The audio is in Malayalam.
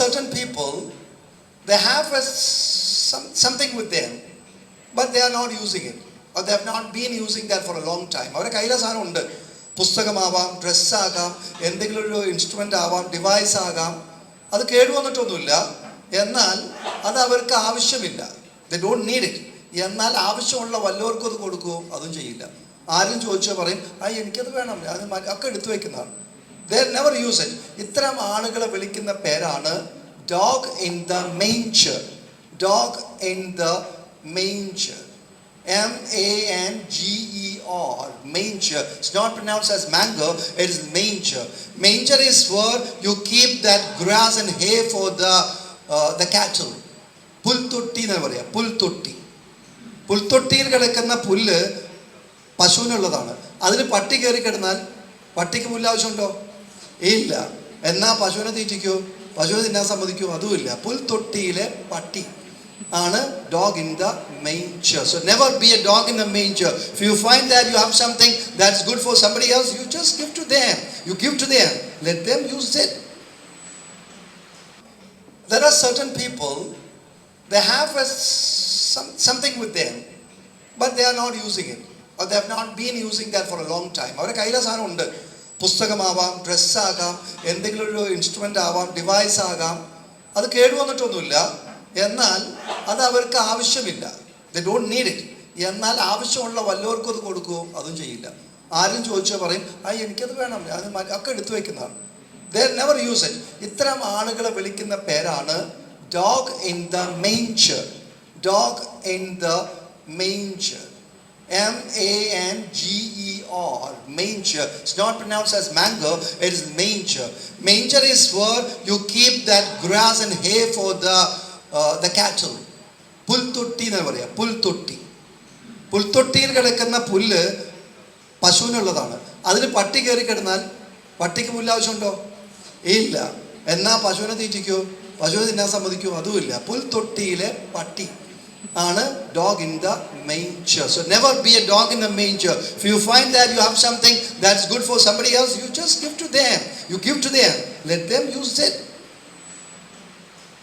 certain people, they have a, some, something with them, but they are not using it. Or they have not been using that for a long time. അവരുടെ കയ്യിലെ സാധനം ഉണ്ട്. പുസ്തകമാവാം ഡ്രസ്സാകാം എന്തെങ്കിലും ഒരു ഇൻസ്ട്രുമെന്റ് ആവാം ഡിവൈസ് ആകാം അത് കേടുവന്നിട്ടൊന്നുമില്ല എന്നാൽ അത് അവർക്ക് ആവശ്യമില്ല. ദ ഡോണ്ട് നീഡ് ഇറ്റ് എന്നാൽ ആവശ്യമുള്ള വല്ലവർക്കും അത് കൊടുക്കുമോ അതും ചെയ്യില്ല. ആരും ചോദിച്ചാൽ പറയും ആ എനിക്കത് വേണം. അത് ഒക്കെ എടുത്തു വെക്കുന്നതാണ്. ദർ നെവർ യൂസ് ഇറ്റ് ഇത്തരം ആളുകളെ വിളിക്കുന്ന പേരാണ് dog in the manger dog in the manger M A N G E R, manger it's not pronounce as mango is manger Manger is where you keep that grass and hay for the uh, the പുൽത്തൊട്ടി എന്ന് പറയാം? പുൽത്തൊട്ടി. പുൽത്തൊട്ടിയിൽ കിടക്കുന്ന പുല്ല് പശുവിനുള്ളതാണ്. അതിന് പട്ടി കയറി കിടന്നാൽ പട്ടിക്ക് പുല്ല് ആവശ്യമുണ്ടോ ഇല്ല. എന്നാ പശുവിനെ തീറ്റിക്കോ? പശുവിനെ തിന്നാൻ സമ്മതിക്കോ? അതുമില്ല. പുൽത്തൊട്ടിയിലെ പട്ടി ആണ് dog in the manger so never be a dog in the manger if you find that you have something that's good for somebody else you just give to them you give to them let them use it there are certain people, they have a, some, something with them, but they are not using it. Or they have not been using that for a long time. അവരുടെ കയ്യിലെ സാധനം ഉണ്ട്. പുസ്തകമാവാം ഡ്രസ്സാകാം എന്തെങ്കിലും ഒരു ഇൻസ്ട്രുമെന്റ് ആവാം ഡിവൈസ് ആകാം അത് കേടുവന്നിട്ടൊന്നുമില്ല. എന്നാൽ അത് അവർക്ക് ആവശ്യമില്ല. ദ ഡോണ്ട് നീഡ് ഇറ്റ് എന്നാൽ ആവശ്യമുള്ള വല്ലവർക്കും അത് കൊടുക്കുമോ അതും ചെയ്യില്ല. ആരും ചോദിച്ചാൽ പറയും ആ എനിക്കത് വേണം. അത് ഒക്കെ എടുത്തു വയ്ക്കുന്നതാണ് ദർ നെവർ യൂസ് ഇറ്റ് ഇത്തരം ആളുകളെ വിളിക്കുന്ന പേരാണ് dog in the main dog in the manger R manger. It's not pronounced as mango, it is manger. Manger is where you keep that grass and hay for the, uh, the cattle. പുൽത്തൊട്ടി എന്ന് പറയാം പുൽത്തൊട്ടി. പുൽത്തൊട്ടിയിൽ കിടക്കുന്ന പുല്ല് പശുവിനുള്ളതാണ്. അതിന് പട്ടി കയറി കിടന്നാൽ പട്ടിക്ക് പുല്ലാവശ്യമുണ്ടോ ഇല്ല. എന്നാ പശുവിനെ തീറ്റിക്കോ? പശുവിനെ തിന്നാൻ സമ്മതിക്കോ? അതുമില്ല. പുൽത്തൊട്ടിയിലെ പട്ടി. ആണ് dog in the manger so never be a dog in the manger if you find that you have something that's good for somebody else you just give to them you give to them let them use it